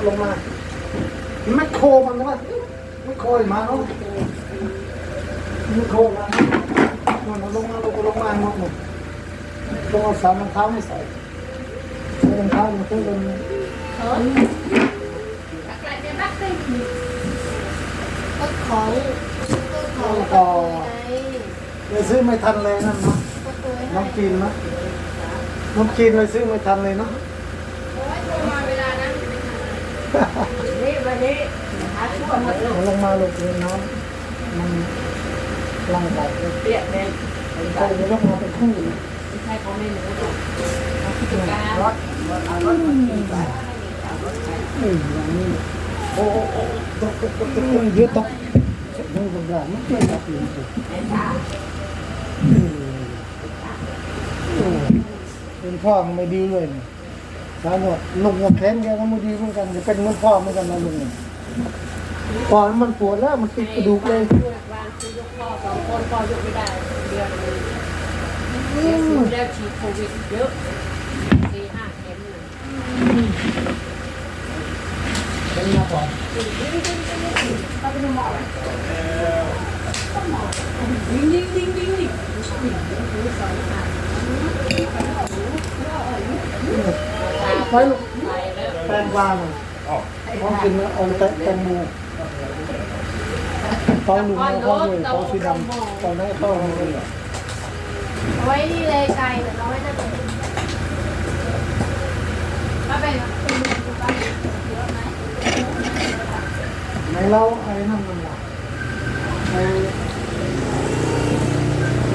ถลงมาแมคโครมันนะแมคโครมาเนาะแมคโครมามันลงมาลงมาลงมาหมดหมดต้องเอาสามรองเท้าไม่ใส่ใส่รองเท้ามันต้องเป็นก็ของก็ของก็ไงเลยซื้อไม่ทันเลยนั่นเนาะก็ตัวน้ำจีนนะน้ำจีนเลยซื้อไม่ทันเลยเนาะ นี่วันนี้หาช่วงเลยเอาลงมาลงในน้ำมันลังไหลเปียกเลยก็เลยต้องมาเป็นคู่ไม่ใช่เขาไม่รู้หรอกผู้จัดการรถเอารถมาขี่ไปเอารถไปอืมอย่างนี้โอ้โอ้โอ้ตกตกตกตกเยอะตกมือบางอย่างมันไม่ได้ปีนสิไอ้ท่าเป็นพ่อไม่ดีเลยเนี่ย สาหนวดลุงกับแขนแกก็ไม่ดีเหมือนกันจะเป็นเหมือนพ่อเหมือนกันนะลุงเนี่ยก่อนมันปวดแล้วมันติดกระดูกเลยช่วยวางคือยกพ่อสองคนพ่อยกไม่ได้เดือนนึงเสียสูงแล้วฉีดโควิดเยอะสี่ห้าเข็มเลยเป็นมาก่อนยิงยิงยิงยิงยิงไปลูกไปแล้วแตงกวาหน่อยพร้อมกินแล้วเอาแตงแตงโมตอนหนึ่งเอาข้าวเลยตอนสีดำตอนนั้นข้าวเลยเอาไว้นี่เลยไกลแต่เราไว้นั่นเลยมาเป็นคุณดูบ้านเยอะไหมในเล่าไอ้นั่นมันหลับในใน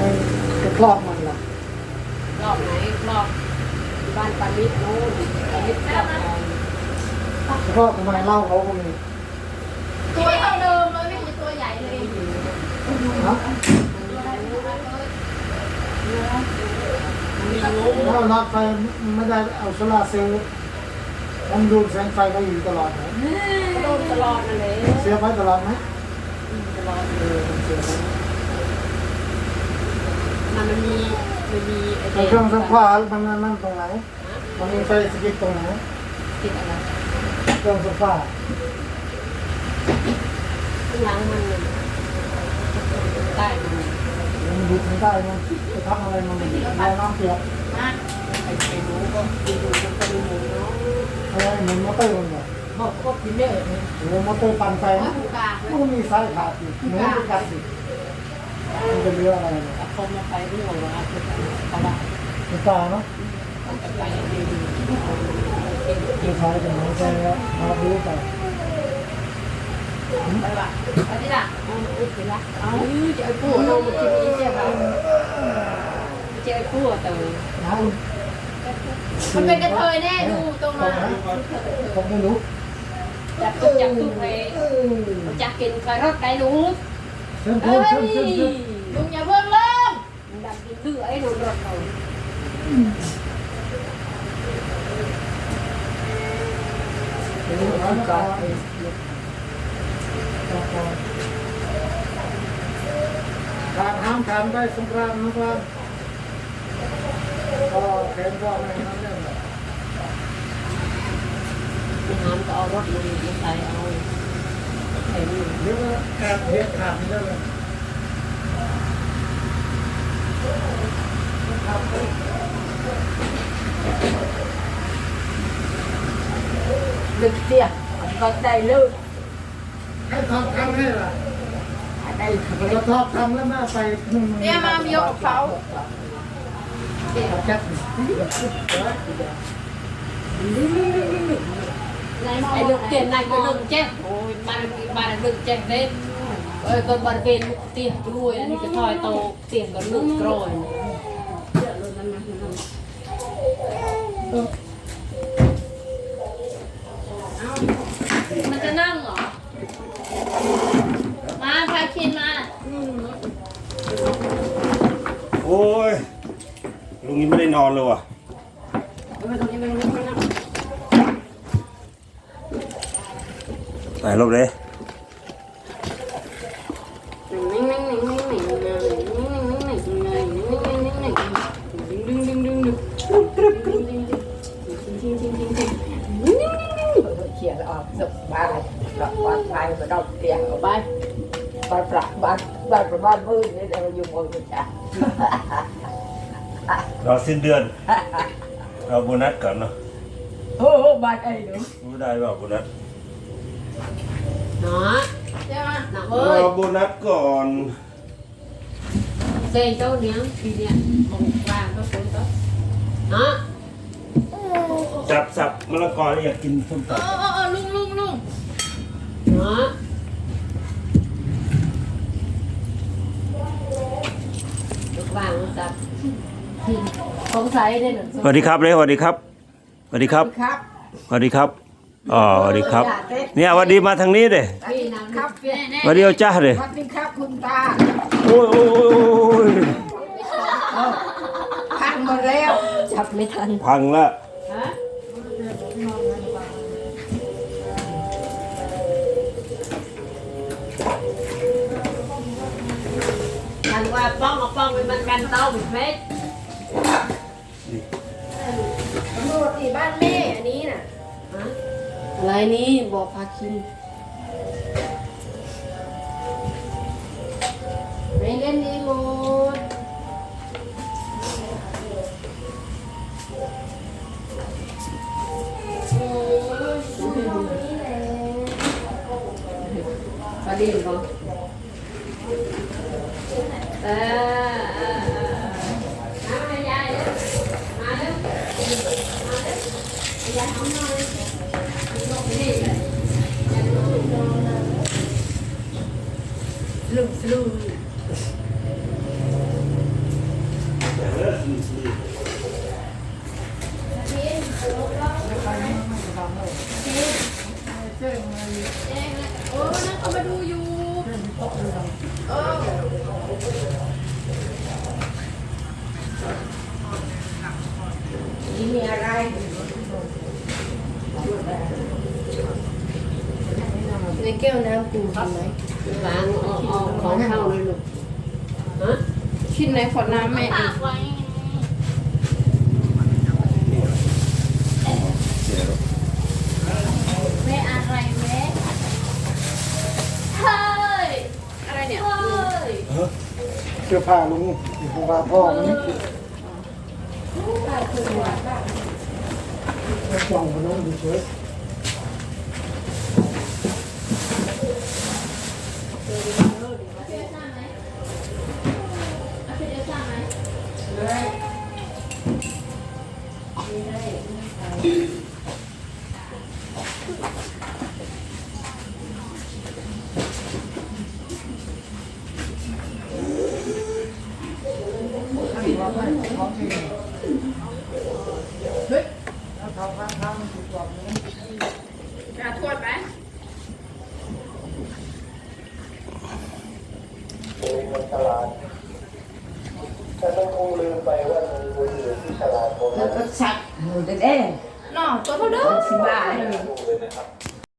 กระครอบมันหลับรอบไหนรอบ บ้านปานิดโน่นปานิดรอบนอนกระครอทำไมเล่าเขาก็มีตัวเท่าเดิมเลยไม่ใช่ตัวใหญ่เลยฮะถ้ารับไฟไม่ได้เอาโซลาเซลล์มันดูดแสงไฟก็อยู่ตลอดนะโดนตลอดนั่นแหละเสียไฟตลอดไหมตลอดเออมันเสียไฟ มันมันมี มันมีไอ้ไอ้เครื่องซักผ้ามันนั่นตรงไหนมันมีไฟสกิดตรงไหนติดอะไรเครื่องซักผ้าข้างหลังมันใต้มันมันดูดไม่ได้มันจะทำอะไรมันเอาน้ำเปียกไอ้ไอ้หนูก็กินดูก็เป็นหมูเนาะอะไรเหมือนมอเตอร์มันแบบบอกก็กินเยอะเลยหรือมอเตอร์ปั่นไฟนะหูกลางมันก็มีสายขาดอยู่หนูไปกัดสิ มันจะเรื่องอะไรเนี่ยเอาคนมาไปเรื่องว่าคือตลาดมันตาเนาะมันจะไปดีคือสายจะหายใจแล้วมาดูไปไปว่ะไปที่ละเอาอุ้ยไปละเอาจะไอ้ปู่เรามากินนี่ใช่ป่ะจะไอ้ปู่แต่น้ำมันเป็นกระเทยแน่ดูตรงตรมางไหนผมไม่รู้จับตุ๊กจับตุ๊กไปจับกินไปรถไก่หนูเชิญเฮ้ย เชิญเชิญเชิญลุงอย่าเพิ่งเริ่มดันกินดื้อไอ้หนูรถเราเดี๋ยวร้านกาแฟทานห้ามทานได้สงกรานต์นะครับก็แขนก็ไม่นั่นเรื่องน้ำก็เอารถมาใส่เอาไอ้นี่เดี๋ยวก็แอบเห็ดขาดนี่แล้วเลย ดึกเสียก็ได้เลิกให้ทำทำให้ล่ะได้เราทอดทำแล้วหน้าไปนึ่งเนี่ยมามียกเขาแก๊สไอ้ลูกเตียนนายก็ดึงแจ๊กโอ้ยบ้านบ้านดึงแจ๊กเด็ดเอ้ยคนบ้านเป็นเตียกรวยอันนี้ก็ทอยโตเตียงก็ลูกกรอยเยอะเลยนั่นนะ มันจะนั่งเหรอ มาพาคินมาโอ้ย ลุงยังไม่ได้นอนเลยว่ะไม่ต้องยังไม่รู้นะไหนลบเลย ดอกเตียงเอาไปบ้านประบ้านบ้านประบ้านมืดนี่เราอยู่บนจ้ะรอสิ้นเดือน เราโบนัสก่อนเนาะโอ้บ้านไอ้หนูรู้ได้เปล่าโบนัสเนาะใช่ไหมหนักเอ้ยรอโบนัสก่อนเซนเจ้าเนี้ยทีเนี้ยของกลางก็คนก็เนาะจับสับมะละกอแล้วอยากกินส้มเอตำอเออเออลุงลุงลุง เนาะลูกบางมันจับสงสัยได้หนึ่งสวัสดีครับเลยสวัสดีครับสวัสดีครับครับสวัสดีครับอ๋อสวัสดีครับ เนี่ยสวัสดีมาทางนี้เด้พี่นำครับแน่แน่สวัสดีเอาจ้าเด้สวัสดีครับคุณตาโอ้ยโอ้ยโอ้ยโอ้ยพังหมดแล้ว จับไม่ทันพังละ ฮะกันว่าป้องเอาป้องไปมันกันเต้าเป็นเพชรตำรวจที่บ้านแม่อันนี้น่ะอะไรนี่บอกพาคินไม่เล่นดีหมดมาดีก่อนเออเออเออมาให้ยายเร็วมาเร็วมาเร็วยายหอมหน่อยนี่เลยลุกลุก โอ้นั่นเขามาดูอยู่เออ นี่มีอะไรในแก้วน้ำกูทำไหมวางเอาเอาของเข้าเลยลูกฮะคิดในขวดน้ำแม่อีกแม่อะไรแม่เฮ้ยอะไรเนี่ยเฮ้ยเสื้อผ้าลุงเสื้อผ้าพ่อนี่ จ้องพน้องดูเฉย เอาไปเดี๋ยวสั่งไหม กระทวดไหม แล้วก็ชักหนูเด้น้องตัวเท่าเดิมสิบบาท